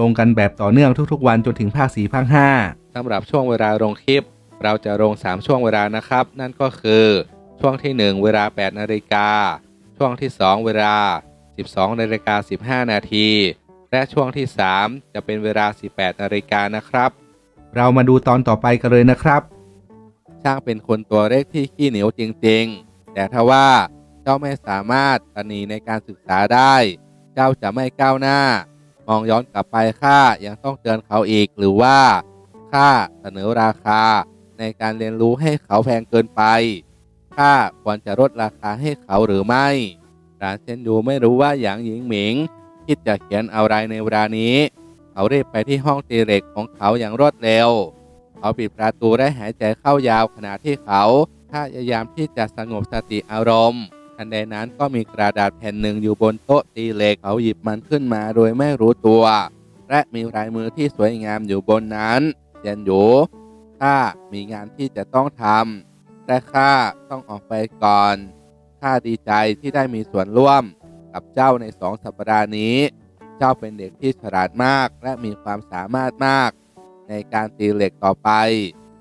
ลงกันแบบต่อเนื่องทุกๆ วันจนถึงภาค4ภาค5สำหรับช่วงเวลาลงคลิป เราจะลง 3 ช่วงเวลานะครับ นั่นก็คือช่วงที่ 1 เวลา 8 นาฬิกา ช่วงที่ 2 เวลา 12 นาฬิกา 15 นาที และช่วงที่ 3 จะเป็นเวลา 18 นาฬิกานะครับ เรามาดูตอนต่อไปกันเลยนะครับ ช่างเป็นคนตัวเล็กที่ขี้เหนียวจริงๆ แต่ถ้าว่าเจ้าไม่สามารถตนีในการศึกษาได้ เจ้าจะไม่ก้าวหน้า มองย้อนกลับไปข้ายังต้องเตือนเขาอีกหรือว่าข้าเสนอราคาในการเรียนรู้ให้เขาแพงเกินไปข้าควรจะลดราคาให้เขาหรือไม่ร้านเซนดูไม่รู้ว่าหยางหญิงหมิงคิดจะเขียนอะไรในเวลานี้ เขารีบไปที่ห้องตีเหล็กของเขาอย่างรวดเร็ว เขาปิดประตูและหายใจเข้ายาวขณะที่เขาพยายามที่จะสงบสติอารมณ์ ทันใดนั้นก็มีกระดาษแผ่นหนึ่งอยู่บนโต๊ะตีเหล็กเขาหยิบมันขึ้นมาโดยไม่รู้ตัว และมีลายมือที่สวยงามอยู่บนนั้นเซียนหยูข้ามีงานที่จะต้องทำแต่ข้าต้องออกไปก่อนข้าดีใจที่ได้มีส่วนร่วมกับเจ้าในสองสัปดาห์นี้ เจ้าเป็นเด็กที่ฉลาดมากและมีความสามารถมาก ในการตีเหล็กต่อไป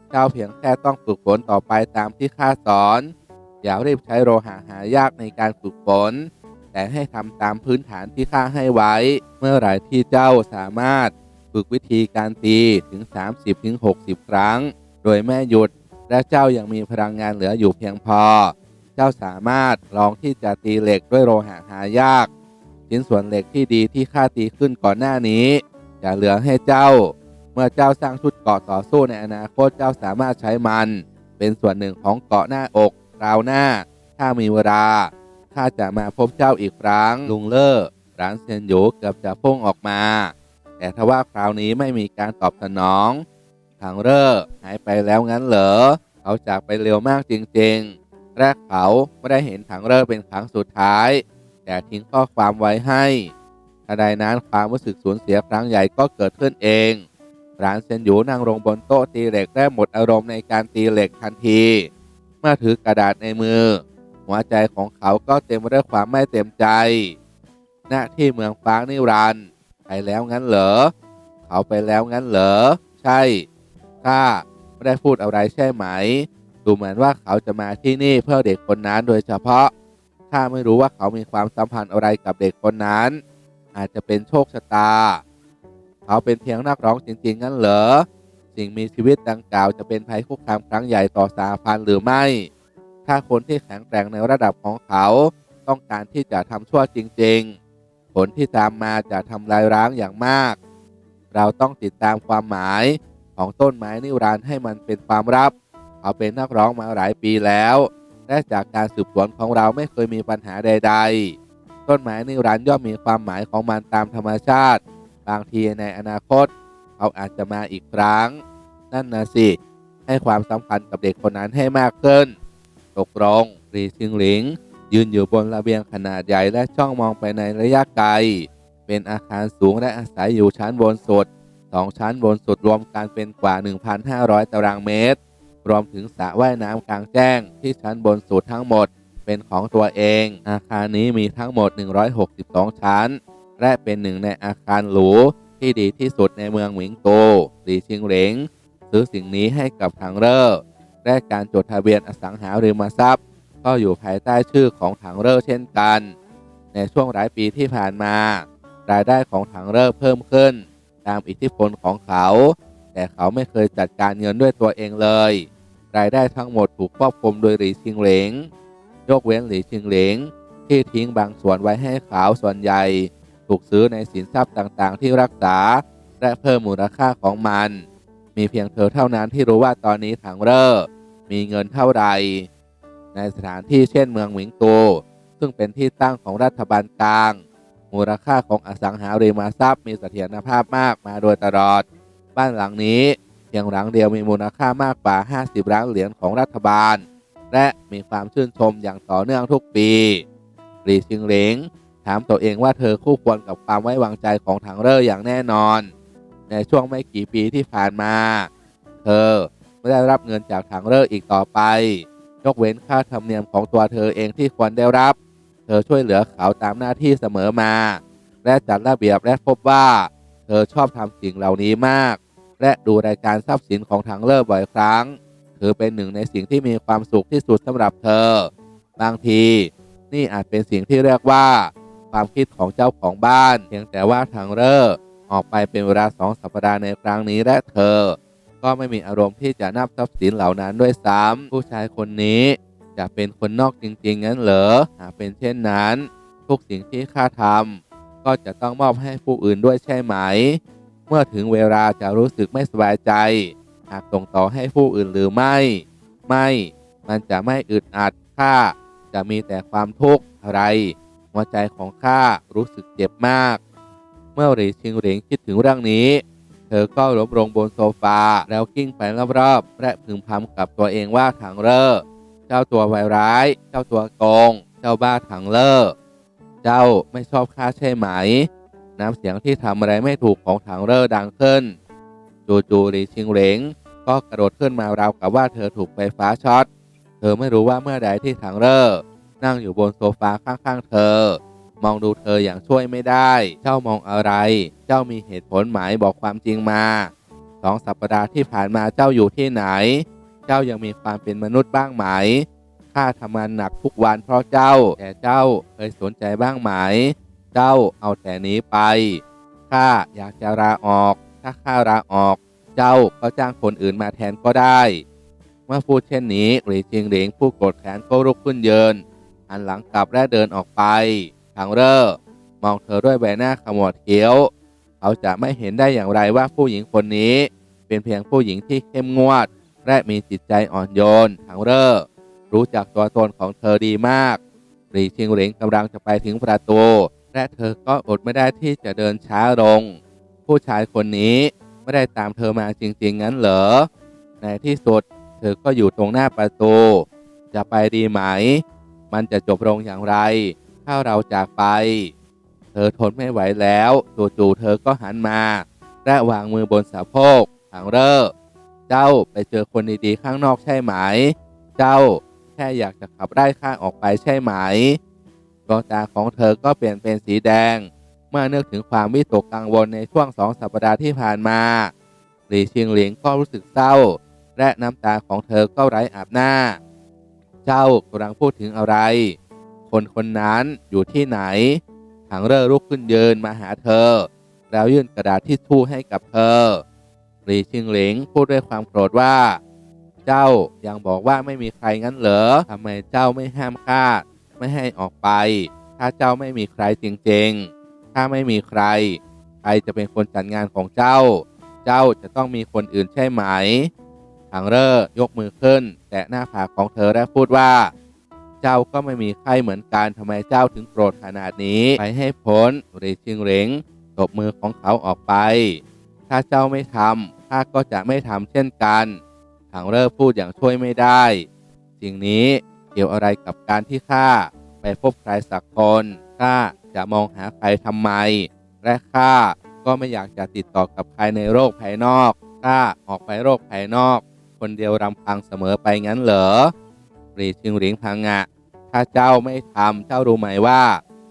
เจ้าเพียงแค่ต้องฝึกฝนต่อไปตามที่ข้าสอน อย่ารีบใช้โลหะหายากในการฝึกฝน แต่ให้ทำตามพื้นฐานที่ข้าให้ไว้ เมื่อไหร่ที่เจ้าสามารถฝึกวิธีการตีถึง 30-60 ครั้ง โดยไม่หยุดและเจ้ายังมีพลังงานเหลืออยู่เพียงพอ เจ้าสามารถลองที่จะตีเหล็กด้วยโลหะหายาก ชิ้นส่วนเหล็กที่ดีที่ข้าตีขึ้นก่อนหน้านี้จะเหลือให้เจ้า เมื่อเจ้าสร้างชุดเกาะต่อสู้ในอนาคตเจ้าสามารถใช้มัน เป็นส่วนหนึ่งของเกาะหน้าอก ราวหน้า ถ้ามีเวลาข้าจะมาพบเจ้าอีกครั้ง ลุงเล่อร้านเซียนหยูเกือบจะพุ่งออกมา แต่ทว่าคราวนี้ไม่มีการตอบสนองทางเร่อหายไปแล้วงั้นเหรอเขาจากไปเร็วมากจริงๆ แรกเขาไม่ได้เห็นถังเร่อเป็นครั้งสุดท้าย แต่ทิ้งข้อความไว้ให้ทันใดนั้นความรู้สึกสูญเสียครั้งใหญ่ก็เกิดขึ้นเองร้านเซนหยูนั่งลงบนโต๊ะตีเหล็กได้หมดอารมณ์ในการตีเหล็กทันที เมื่อถือกระดาษในมือ หัวใจของเขาก็เต็มไปด้วยความไม่เต็มใจณที่เมืองฟ้างนิรันด์ไปแล้วงั้นเหรอ เขาไปแล้วงั้นเหรอ ใช่ข้าไม่ได้พูดอะไรใช่ไหม ดูเหมือนว่าเขาจะมาที่นี่เพื่อเด็กคนนั้นโดยเฉพาะข้าไม่รู้ว่าเขามีความสัมพันธ์อะไรกับเด็กคนนั้น อาจจะเป็นโชคชะตา เขาเป็นเพียงนักร้องจริงๆงั้นเหรอ สิ่งมีชีวิตดังกล่าวจะเป็นภัยคุกคามครั้งใหญ่ต่อสาพันธ์หรือไม่ ถ้าคนที่แข็งแกร่งในระดับของเขาต้องการที่จะทำชั่วจริง ๆ ผลที่ตามมาจะทำลายร้างอย่างมาก เราต้องติดตามความหมายของต้นไม้นิรันดร์ให้มันเป็นความลับ เขาเป็นนักร้องมาหลายปีแล้ว และจากการสืบสวนของเราไม่เคยมีปัญหาใด ๆ ต้นไม้นิรันดร์ย่อมมีความหมายของมันตามธรรมชาติ บางทีในอนาคต เขาอาจจะมาอีกครั้ง นั่นนะสิ ให้ความสำคัญกับเด็กคนนั้นให้มากขึ้น ตกลงรีซิงหลิง ยืนอยู่บนระเบียงขนาดใหญ่และจ้องมองไปในระยะไกล เป็นอาคารสูงและอาศัยอยู่ชั้นบนสุดสองชั้นบนสุดรวมกันเป็นกว่า 1,500 ตารางเมตร รวมถึงสระว่ายน้ำกลางแจ้งที่ชั้นบนสุดทั้งหมดเป็นของตัวเอง อาคารนี้มีทั้งหมด 162 ชั้น และเป็นหนึ่งในอาคารหรู ที่ดีที่สุดในเมืองหมิงโกหลีชิงเหลงซื้อสิ่งนี้ให้กับทางเร่อและการจดทะเบียนอสังหาริมทรัพย์ ก็อยู่ภายใต้ชื่อของถังเร่อเช่นกัน ในช่วงหลายปีที่ผ่านมา รายได้ของถังเร่อเพิ่มขึ้น ตามอิทธิพลของเขา แต่เขาไม่เคยจัดการเงินด้วยตัวเองเลย รายได้ทั้งหมดถูกควบคุมโดยหลีชิงเหลงยกเว้นหลีชิงเหลงที่ทิ้งบางส่วนไว้ให้เขาส่วนใหญ่ ถูกซื้อในสินทรัพย์ต่างๆ ที่รักษา และเพิ่มมูลค่าของมัน มีเพียงเธอเท่านั้นที่รู้ว่าตอนนี้ถังเร่อมีเงินเท่าไรในสถานที่เช่นเมืองหมิงตูซึ่งเป็นที่ตั้งของรัฐบาลกลาง มูลค่าของอสังหาริมทรัพย์มีเสถียรภาพมากมาโดยตลอด บ้านหลังนี้เพียงหลังเดียวมีมูลค่ามากกว่า 50 ล้านเหรียญของรัฐบาล และมีความชื่นชมอย่างต่อเนื่องทุกปีหลีชิงเหลง ถามตัวเองว่าเธอคู่ควรกับความไว้วางใจของถังเร่ออย่างแน่นอน ในช่วงไม่กี่ปีที่ผ่านมา เธอไม่ได้รับเงินจากถังเร่ออีกต่อไป ยกเว้นค่าธรรมเนียมของตัวเธอเองที่ควรได้รับ เธอช่วยเหลือเขาตามหน้าที่เสมอมา และจัดระเบียบและพบว่า เธอชอบทำสิ่งเหล่านี้มาก และดูรายการทรัพย์สินของทางเลิศบ่อยครั้งถือเป็นหนึ่งในสิ่งที่มีความสุขที่สุดสำหรับเธอ บางที นี่อาจเป็นสิ่งที่เรียกว่า ความคิดของเจ้าของบ้าน เพียงแต่ว่าทางเลิศออกไปเป็นเวลาสองสัปดาห์ในครั้งนี้และเธอ ก็ไม่มีอารมณ์ที่จะนับทรัพย์สินเหล่านั้นด้วยซ้ำผู้ชายคนนี้จะเป็นคนนอกจริงๆ งั้นเหรอหากเป็นเช่นนั้น ทุกสิ่งที่ข้าทำก็จะต้องมอบให้ผู้อื่นด้วยใช่ไหม เมื่อถึงเวลาจะรู้สึกไม่สบายใจ หากส่งต่อให้ผู้อื่นหรือไม่ ไม่ มันจะไม่อึดอัดข้าจะมีแต่ความทุกข์อะไร หัวใจของข้ารู้สึกเจ็บมาก เมื่อหลีชิงเหริงคิดถึงเรื่องนี้ เธอก็ล้มลงบนโซฟาแล้วกิ้งไปรอบๆและพึมพำกับตัวเองว่าถังเร่อเจ้าตัววายร้าย เจ้าตัวโกง เจ้าบ้าถังเลอเจ้าไม่ชอบข้าใช่ไหม น้ำเสียงที่ทำอะไรไม่ถูกของถังเลอดังขึ้น จู่ๆหลีชิงเหลงก็กระโดดขึ้นมาราวกับว่าเธอถูกไฟฟ้าช็อต เธอไม่รู้ว่าเมื่อใดที่ถังเลอ นั่งอยู่บนโซฟาข้างๆเธอ มองดูเธออย่างช่วยไม่ได้ เจ้ามองอะไร เจ้ามีเหตุผลหมายบอกความจริงมาสองสัปดาห์ที่ผ่านมาเจ้าอยู่ที่ไหน เจ้ายังมีความเป็นมนุษย์บ้างไหมข้าทำงานหนักทุกวันเพราะเจ้า แต่เจ้าเคยสนใจบ้างไหม เจ้าเอาแต่หนี้ไปข้าอยากจะลาออก ถ้าข้าลาออก เจ้าก็จ้างคนอื่นมาแทนก็ได้ เมื่อพูดเช่นนี้หลีจิงเหลงผู้โกรธแค้นก็ลุกขึ้นเยืน หันหลังกลับและเดินออกไปทางเร่อมองเธอด้วยใบหน้าขมวดเขียว เขาจะไม่เห็นได้อย่างไรว่าผู้หญิงคนนี้ เป็นเพียงผู้หญิงที่เข้มงวด และมีจิตใจอ่อนโยนทางเร่อรู้จักตัวตนของเธอดีมากหลีชิงเหลงกำลังจะไปถึงประตู และเธอก็อดไม่ได้ที่จะเดินช้าลง ผู้ชายคนนี้ไม่ได้ตามเธอมาจริง ๆ งั้นเหรอ ในที่สุด เธอก็อยู่ตรงหน้าประตู จะไปดีไหม มันจะจบลงอย่างไร ถ้าเราจากไป เธอทนไม่ไหวแล้วจู่ๆเธอก็หันมาและวางมือบนสะโพกทางเร่อเจ้าไปเจอคนดีๆข้างนอกใช่ไหม เจ้าแค่อยากจะขับไล่ข้าออกไปใช่ไหมดวงตาของเธอก็เปลี่ยนเป็นสีแดง เมื่อนึกถึงความวิตกกังวลในช่วงสองสัปดาห์ที่ผ่านมาหลีชิงเหลียงก็รู้สึกเศร้า และน้ำตาของเธอก็ไร้อาบหน้า เจ้ากำลังพูดถึงอะไร คนคนนั้นอยู่ที่ไหนถังเร่อลุกขึ้นยืนมาหาเธอ แล้วยื่นกระดาษทิชชู่ให้กับเธอหลีชิงเหลงพูดด้วยความโกรธว่า เจ้ายังบอกว่าไม่มีใครงั้นเหรอทำไมเจ้าไม่ห้ามข้าไม่ให้ออกไป ถ้าเจ้าไม่มีใครจริงๆ ถ้าไม่มีใคร ใครจะเป็นคนจัดงานของเจ้า เจ้าจะต้องมีคนอื่นใช่ไหม ถังเร่อยกมือขึ้น แตะหน้าผากของเธอและพูดว่า เจ้าก็ไม่มีใครเหมือนกันทำไมเจ้าถึงโกรธขนาดนี้ ไปให้พ้นรีชิงเหลงตบมือของเขาออกไป ถ้าเจ้าไม่ทำข้าก็จะไม่ทำเช่นกันถังเร่อพูดอย่างช่วยไม่ได้ สิ่งนี้เกี่ยวอะไรกับการที่ข้าไปพบใครสักคนข้าจะมองหาใครทำไม และข้าก็ไม่อยากจะติดต่อกับใครในโลกภายนอกข้าออกไปโลกภายนอก คนเดียวรำพังเสมอไปงั้นเหรอหรีชิงหลิงพังงะ ถ้าเจ้าไม่ทำเจ้ารู้ไหมว่า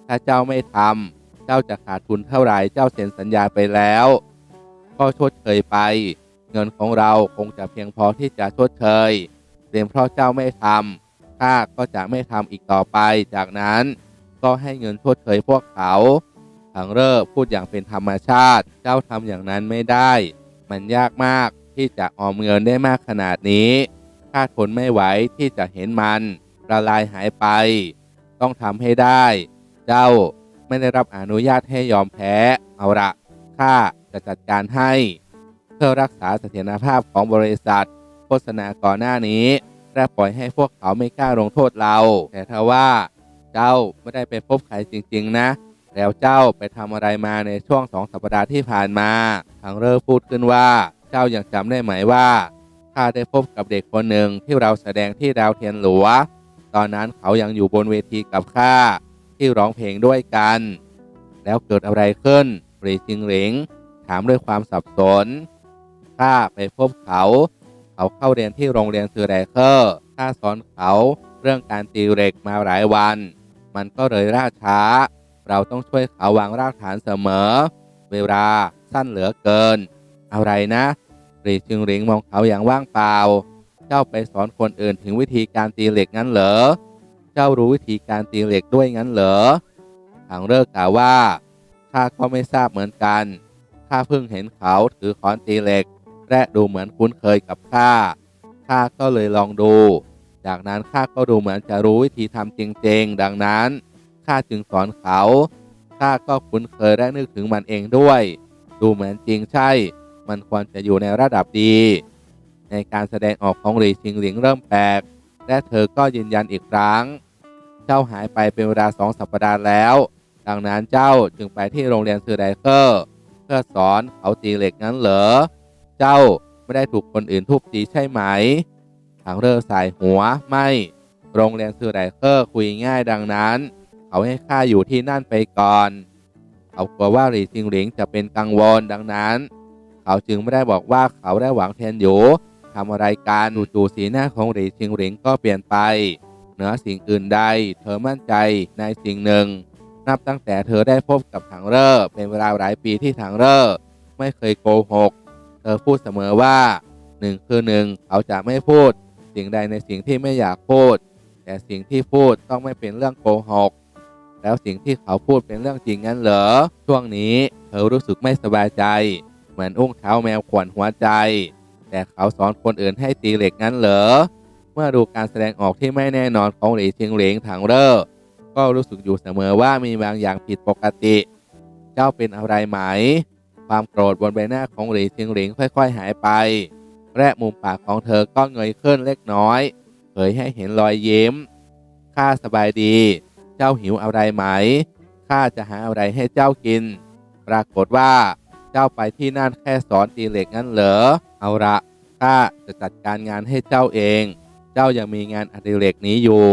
ถ้าเจ้าไม่ทำเจ้าจะขาดทุนเท่าไหร่เจ้าเซ็นสัญญาไปแล้ว ก็ชดเชยไป เงินของเราคงจะเพียงพอที่จะชดเชยเพียงเพราะเจ้าไม่ทำข้าก็จะไม่ทำอีกต่อไป จากนั้นก็ให้เงินชดเชยพวกเขาถังเร่อพูดอย่างเป็นธรรมชาติ เจ้าทำอย่างนั้นไม่ได้ มันยากมาก ที่จะออมเงินได้มากขนาดนี้ข้าทนไม่ไหวที่จะเห็นมันละลายหายไป ต้องทำให้ได้ เจ้าไม่ได้รับอนุญาตให้ยอมแพ้ เอาละข้าจะจัดการให้ เพื่อรักษาเสถียรภาพของบริษัท โฆษณาก่อนหน้านี้ และปล่อยให้พวกเขาไม่กล้าลงโทษเรา แต่ถ้าว่า เจ้าไม่ได้ไปพบใครจริง ๆ นะแล้วเจ้าไปทำอะไรมาในช่วงสองสัปดาห์ที่ผ่านมา ทางเริ่พูดขึ้นว่า เจ้ายังจำได้ไหมว่าข้าได้พบกับเด็กคนหนึ่งที่เราแสดงที่ดาวเทียนหลัวตอนนั้นเขายังอยู่บนเวทีกับข้าที่ร้องเพลงด้วยกัน แล้วเกิดอะไรขึ้นหรีจิงหลิง ถามด้วยความสับสนข้าไปพบเขา เขาเข้าเรียนที่โรงเรียนซือแรเคอร์ข้าสอนเขาเรื่องการตีเหล็กมาหลายวัน มันก็เลยล่าช้า เราต้องช่วยเขาวางรากฐานเสมอ เวลาสั้นเหลือเกิน อะไรนะหรีจิงหลิงมองเขาอย่างว่างเปล่า เจ้าไปสอนคนอื่นถึงวิธีการตีเหล็กงั้นเหรอ เจ้ารู้วิธีการตีเหล็กด้วยงั้นเหรอทางเลิกกล่าวว่าข้าก็ไม่ทราบเหมือนกันข้าเพิ่งเห็นเขาถือค้อนตีเหล็ก และดูเหมือนคุ้นเคยกับข้าข้าก็เลยลองดู จากนั้นข้าก็ดูเหมือนจะรู้วิธีทำจริงๆ ดังนั้นข้าจึงสอนเขาข้าก็คุ้นเคยและนึกถึงมันเองด้วย ดูเหมือนจริงใช่ มันควรจะอยู่ในระดับดี ในการแสดงออกของหลีชิงหลิงเริ่มแปลก และเธอก็ยืนยันอีกครั้ง เจ้าหายไปเป็นเวลาสองสัปดาห์แล้ว ดังนั้นเจ้าจึงไปที่โรงเรียนซือไดเคอร์เพื่อสอนเขาตีเหล็กงั้นเหรอ เจ้าไม่ได้ถูกคนอื่นทุบตีใช่ไหม ทางเรือสายหัวไม่ โรงเรียนซือไดเคอร์คุยง่ายดังนั้น เขาให้ข้าอยู่ที่นั่นไปก่อนเขากลัวว่าหลีซิงหลิงจะเป็นกังวลดังนั้น เขาจึงไม่ได้บอกว่าเขาได้หวังแทนอยู่ทำอะไรกันจู่ๆสีหน้าของหลีชิงหลิงก็เปลี่ยนไป เหนือสิ่งอื่นใด เธอมั่นใจในสิ่งหนึ่ง นับตั้งแต่เธอได้พบกับถังเร่อเป็นเวลาหลายปีที่ถังเร่อไม่เคยโกหก เธอพูดเสมอว่าหนึ่งคือหนึ่งเขาจะไม่พูด สิ่งใดในสิ่งที่ไม่อยากพูด แต่สิ่งที่พูดต้องไม่เป็นเรื่องโกหก แล้วสิ่งที่เขาพูดเป็นเรื่องจริงงั้นเหรอช่วงนี้เธอรู้สึกไม่สบายใจ เหมือนอุ้งเท้าแมวขวนหัวใจ แต่เขาสอนคนอื่นให้ตีเหล็กงั้นเหรอ เมื่อดูการแสดงออกที่ไม่แน่นอนของหลีชิงเหลงถังเร่อก็รู้สึกอยู่เสมอว่ามีบางอย่างผิดปกติ เจ้าเป็นอะไรไหม ความโกรธบนใบหน้าของหลีชิงเหลงค่อย ๆ หายไป และมุมปากของเธอก็เงยขึ้นเล็กน้อย เผยให้เห็นรอยยิ้ม ข้าสบายดี เจ้าหิวอะไรไหม ข้าจะหาอะไรให้เจ้ากิน ปรากฏว่า เจ้าไปที่นั่นแค่สอนตีเหล็กงั้นเหรอ เอาละข้าจะจัดการงานให้เจ้าเอง เจ้ายังมีงานอดิเรกนี้อยู่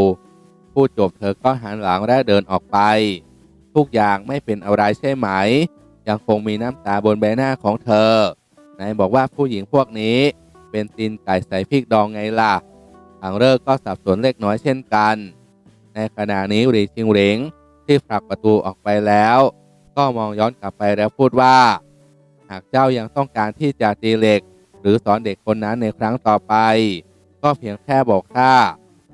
พูดจบเธอก็หันหลังและเดินออกไป ทุกอย่างไม่เป็นอะไรใช่ไหม ยังคงมีน้ำตาบนใบหน้าของเธอไหนบอกว่าผู้หญิงพวกนี้เป็นตีนไก่ใส่พริกดองไงล่ะทางเลิกก็สับสนเล็กน้อยเช่นกัน ในขณะนี้รีชิงเหลงที่ผลักประตูออกไปแล้ว ก็มองย้อนกลับไปแล้วพูดว่า หากเจ้ายังต้องการที่จะตีเหล็ก หรือสอนเด็กคนนั้นในครั้งต่อไป ก็เพียงแค่บอกข้า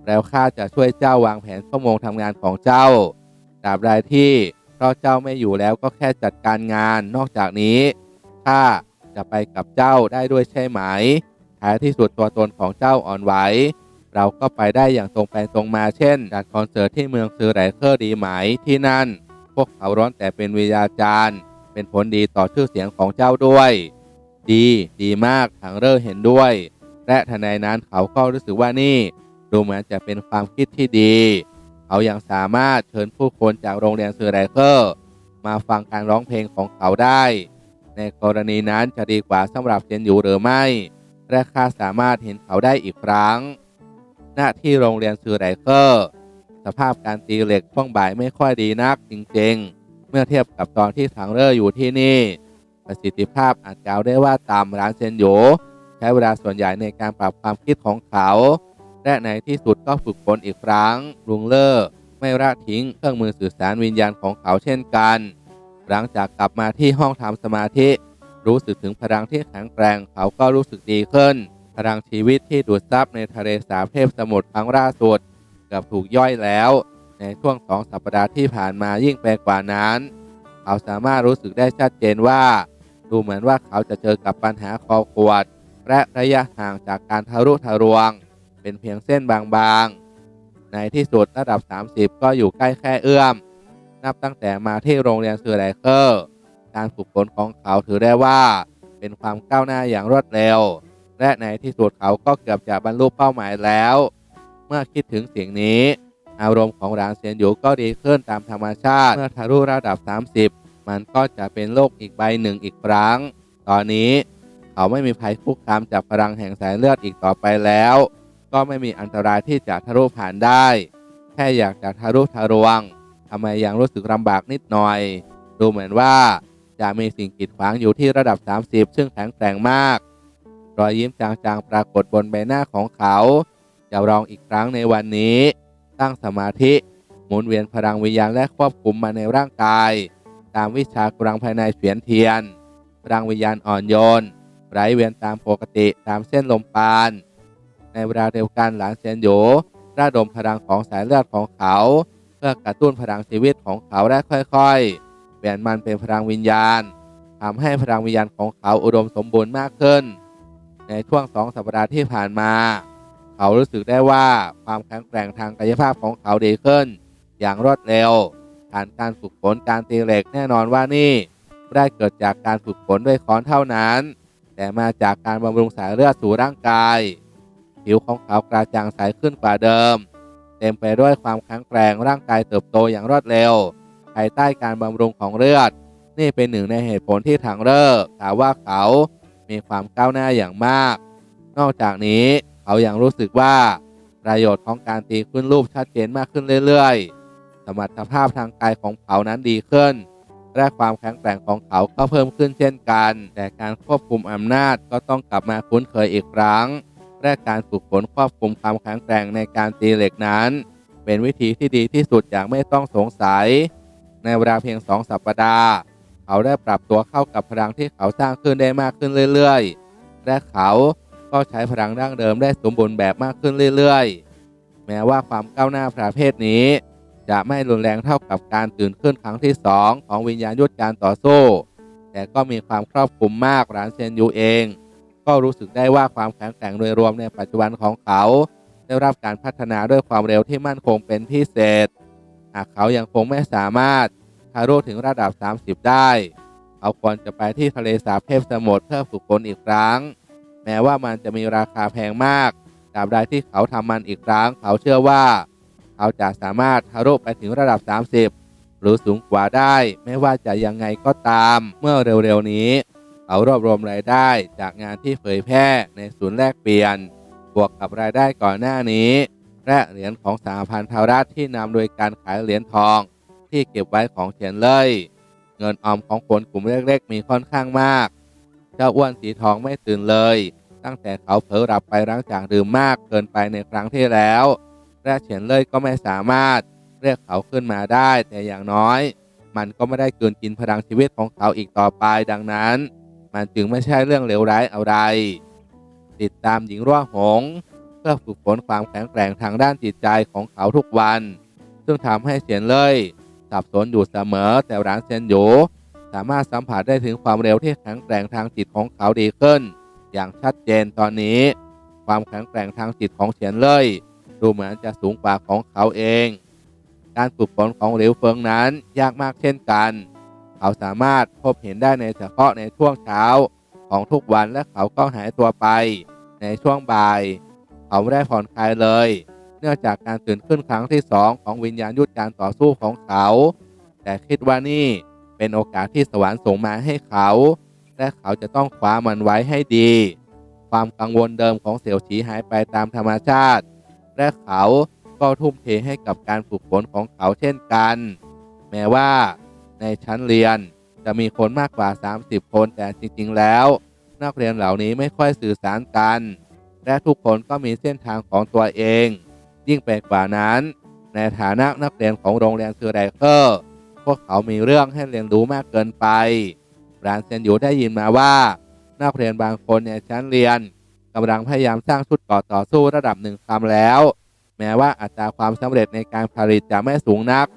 แล้วข้าจะช่วยเจ้าวางแผนชั่วโมงทำงานของเจ้าตราบใดที่เพราะเจ้าไม่อยู่แล้วก็แค่จัดการงาน นอกจากนี้ข้าจะไปกับเจ้าได้ด้วยใช่ไหมท้ายที่สุดตัวตนของเจ้าอ่อนไหวเราก็ไปได้อย่างตรงไปตรงมาเช่นจัดคอนเสิร์ตที่เมืองซือไหลเคอร์ดีไหมที่นั่น พวกเขาร้อนแต่เป็นวิทยาจารย์ เป็นผลดีต่อชื่อเสียงของเจ้าด้วย ดีดีมากทางเร่อเห็นด้วย และทนใดนั้นเขาก็รู้สึกว่านี่ ดูเหมือนจะเป็นความคิดที่ดี เขายังสามารถเชิญผู้คนจากโรงเรียนซือไรเคอร์ มาฟังการร้องเพลงของเขาได้ ในกรณีนั้นจะดีกว่าสำหรับเจนอยู่หรือไม่ และข้าสามารถเห็นเขาได้อีกครั้งณที่โรงเรียนซือไรเคอร์ สภาพการตีเหล็กช่วงบ่ายไม่ค่อยดีนักจริงๆ มื่อเทียบกับตอนที่ถังเร่ออยู่ที่นี่ ประสิทธิภาพอาจกล่าวได้ว่าตามร้านเซนโยใช้เวลาส่วนใหญ่ในการปรับความคิดของเขา และในที่สุดก็ฝึกฝนอีกครั้งลุงเลอร์ไม่ละทิ้งเครื่องมือสื่อสารวิญญาณของเขาเช่นกัน หลังจากกลับมาที่ห้องทำสมาธิ รู้สึกถึงพลังที่แข็งแกร่งเขาก็รู้สึกดีขึ้น พลังชีวิตที่ดูดซับในทะเลสาบเทพสมุทรครั้งล่าสุดเกือบถูกย่อยแล้ว ในช่วงสองสัปดาห์ที่ผ่านมายิ่งไปกว่านั้น เขาสามารถรู้สึกได้ชัดเจนว่า ดูเหมือนว่าเขาจะเจอกับปัญหาคอขวด และระยะห่างจากการทะลุทะลวง เป็นเพียงเส้นบางๆ ในที่สุดระดับ 30 ก็อยู่ใกล้แค่เอื้อม นับตั้งแต่มาที่โรงเรียนซือไลเคอร์ การฝึกฝนของเขาถือได้ว่า เป็นความก้าวหน้าอย่างรวดเร็ว และในที่สุดเขาก็เกือบจะบรรลุเป้าหมายแล้ว เมื่อคิดถึงสิ่งนี้ อารมณ์ของหลานเซียนหยูก็ดีขึ้นตามธรรมชาติ เมื่อทะลุระดับ 30 มันก็จะเป็นโลกอีกใบหนึ่งอีกครั้ง ตอนนี้เขาไม่มีภัยคุกคามจากพลังแห่งสายเลือดอีกต่อไปแล้ว ก็ไม่มีอันตรายที่จะทะลุผ่านได้ แค่อยากจะทะลุทะลวงทำไมยังรู้สึกลำบากนิดหน่อย ดูเหมือนว่าจะมีสิ่งกีดขวางอยู่ที่ระดับ 30 ซึ่งแข็งแกร่งมาก รอยยิ้มจางๆปรากฏบนใบหน้าของเขา จะลองอีกครั้งในวันนี้ ตั้งสมาธิ หมุนเวียนพลังวิญญาณและควบคุมมาในร่างกาย ตามวิชากลังภายในเสียนเทียน พลังวิญญาณอ่อนโยนไหลเวียนตามปกติตามเส้นลมปาน ในเวลาเดียวกันหลานเซียนโยระดมพลังของสายเลือดของเขา เพื่อกระตุ้นพลังชีวิตของเขาและค่อยๆเปลี่ยนมันเป็นพลังวิญญาณทำให้พลังวิญญาณของเขาอุดมสมบูรณ์มากขึ้น ในช่วงสองสัปดาห์ที่ผ่านมา เขารู้สึกได้ว่าความแข็งแกร่งทางกายภาพของเขาดีขึ้น อย่างรวดเร็วผ่านการฝึกฝนการตีเหล็กแน่นอนว่านี่ไม่ได้เกิดจากการฝึกฝนด้วยค้อนเท่านั้น แต่มาจากการบำรุงสายเลือดสู่ร่างกาย ผิวของเขากระจ่างใสขึ้นกว่าเดิม เต็มไปด้วยความแข็งแกร่งร่างกายเติบโตอย่างรวดเร็วภายใต้การบำรุงของเลือด นี่เป็นหนึ่งในเหตุผลที่ทางเลิกกล่าวว่าเขา มีความก้าวหน้าอย่างมาก นอกจากนี้ เขายังรู้สึกว่าประโยชน์ของการตีขึ้นรูปชัดเจนมากขึ้นเรื่อยๆ สมรรถภาพทางกายของเขานั้นดีขึ้น และความแข็งแกร่งของเขาก็เพิ่มขึ้นเช่นกัน แต่การควบคุมอำนาจก็ต้องกลับมาคุ้นเคยอีกครั้ง และการฝึกฝนควบคุมความแข็งแกร่งในการตีเหล็กนั้น เป็นวิธีที่ดีที่สุดอย่างไม่ต้องสงสัย ในเวลาเพียงสองสัปดาห์ เขาได้ปรับตัวเข้ากับพลังที่เขาสร้างขึ้นได้มากขึ้นเรื่อยๆ และเขา ก็ใช้พลังดั้งเดิมได้สมบูรณ์แบบมากขึ้นเรื่อยๆ แม้ว่าความก้าวหน้าประเภทนี้ จะไม่รุนแรงเท่ากับการตื่นขึ้นครั้งที่สองของวิญญาณยุทธการต่อสู้ แต่ก็มีความครอบคลุมมากหลานเซนยูเอง ก็รู้สึกได้ว่าความแข็งแกร่งโดยรวมในปัจจุบันของเขา ได้รับการพัฒนาด้วยความเร็วที่มั่นคงเป็นพิเศษ หากเขายังคงไม่สามารถทะลุถึงระดับ 30 ได้ เขาควรจะไปที่ทะเลสาบเทพสมุทรเพื่อฝึกฝนอีกครั้ง แม้ว่ามันจะมีราคาแพงมากตราบใดที่เขาทำมันอีกครั้ง เขาเชื่อว่า เขาจะสามารถทะลุไปถึงระดับ 30 หรือสูงกว่าได้ ไม่ว่าจะยังไงก็ตาม เมื่อเร็วๆนี้ เขารวบรวมรายได้จากงานที่เผยแพร่ในศูนย์แลกเปลี่ยน บวกกับรายได้ก่อนหน้านี้ และเหรียญของสหพันธรัฐที่นำโดยการขายเหรียญทอง ที่เก็บไว้ของเฉียนเลยเงินออมของคนกลุ่มเล็กๆ มีค่อนข้างมาก เจ้าอ้วนสีทองไม่ตื่นเลย ตั้งแต่เขาเผลอหลับไปหลังจากดื่มมากเกินไปในครั้งที่แล้วและเฉียนเลยก็ไม่สามารถเรียกเขาขึ้นมาได้ แต่อย่างน้อย มันก็ไม่ได้เกินกินพลังชีวิตของเขาอีกต่อไปดังนั้น มันจึงไม่ใช่เรื่องเลวร้ายอะไร ติดตามหญิงร่วหง เพื่อฝึกฝนความแข็งแกร่งทางด้านจิตใจของเขาทุกวัน ซึ่งทำให้เฉียนเลยสับสนอยู่เสมอแต่ร้านเซียนโย สามารถสัมผัสได้ถึงความเร็วที่แข็งแกร่งทางจิตของเขาดีขึ้น อย่างชัดเจนตอนนี้ ความแข็งแกร่งทางจิตของเฉียนเล่ยดูเหมือนจะสูงกว่าของเขาเอง การฝึกฝนของหลิวเฟิงนั้นยากมากเช่นกัน เขาสามารถพบเห็นได้ในเฉพาะในช่วงเช้าของทุกวันและเขาก็หายตัวไป ในช่วงบ่าย เขาไม่ได้ผ่อนคลายเลย เนื่องจากการตื่นขึ้นครั้งที่สองของวิญญาณยุทธการต่อสู้ของเขา แต่คิดว่านี่ เป็นโอกาสที่สวรรค์ส่งมาให้เขา และเขาจะต้องคว้ามันไว้ให้ดี ความกังวลเดิมของเสี่ยวฉีหายไปตามธรรมชาติ และเขาก็ทุ่มเทให้กับการฝึกฝนของเขาเช่นกัน แม้ว่า ในชั้นเรียนจะมีคนมากกว่า 30 คนแต่จริง ๆ แล้ว นักเรียนเหล่านี้ไม่ค่อยสื่อสารกัน และทุกคนก็มีเส้นทางของตัวเอง ยิ่งไปกว่านั้น ในฐานะนักเรียนของโรงเรียนคือไรเคอร์ พวกเขามีเรื่องให้เรียนรู้มากเกินไปรานเซนอยู่ได้ยินมาว่า นักเรียนบางคนในชั้นเรียนกำลังพยายามสร้างชุดก่อต่อสู้ระดับหนึ่งคำแล้ว แม้ว่าอัตราความสำเร็จในการผลิตจะไม่สูงนัก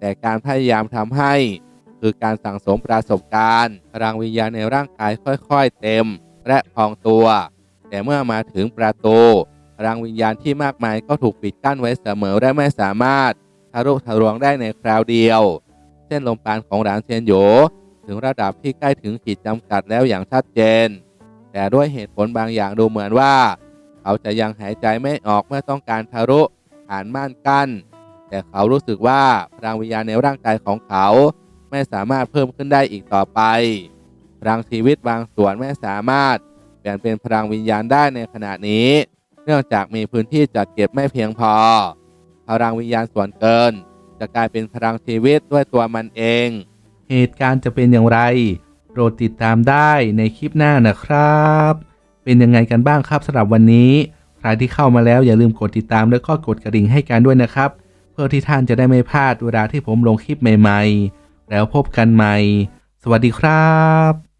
แต่การพยายามทำให้ คือการสั่งสมประสบการณ์พลังวิญญาณในร่างกายค่อยๆ เต็ม และพองตัว แต่เมื่อมาถึงประตูพลังวิญญาณที่มากมายก็ถูกปิดกั้นไว้เสมอและไม่สามารถทะลุทะลวงได้ในคราวเดียว เส้นลมปานของหลานเซียนโหยถึงระดับที่ใกล้ถึงขีดจำกัดแล้วอย่างชัดเจน แต่ด้วยเหตุผลบางอย่างดูเหมือนว่า เขาจะยังหายใจไม่ออกเมื่อต้องการทะลุผ่านม่านกั้นแแต่เขารู้สึกว่าพลังวิญญาณในร่างกายของเขาไม่สามารถเพิ่มขึ้นได้อีกต่อไป พลังชีวิตบางส่วนไม่สามารถเปลี่ยนเป็นพลังวิญญาณได้ในขณะนี้ เนื่องจากมีพื้นที่จัดเก็บไม่เพียงพอ พลังวิญญาณส่วนเกิน จะกลายเป็นพลังชีวิตด้วยตัวมันเอง เหตุการณ์จะเป็นอย่างไร โปรดติดตามได้ในคลิปหน้านะครับ เป็นยังไงกันบ้างครับสำหรับวันนี้ ใครที่เข้ามาแล้วอย่าลืมกดติดตามแล้วก็กดกระดิ่งให้กันด้วยนะครับ เพื่อที่ท่านจะได้ไม่พลาดเวลาที่ผมลงคลิปใหม่ ๆ แล้วพบกันใหม่ สวัสดีครับ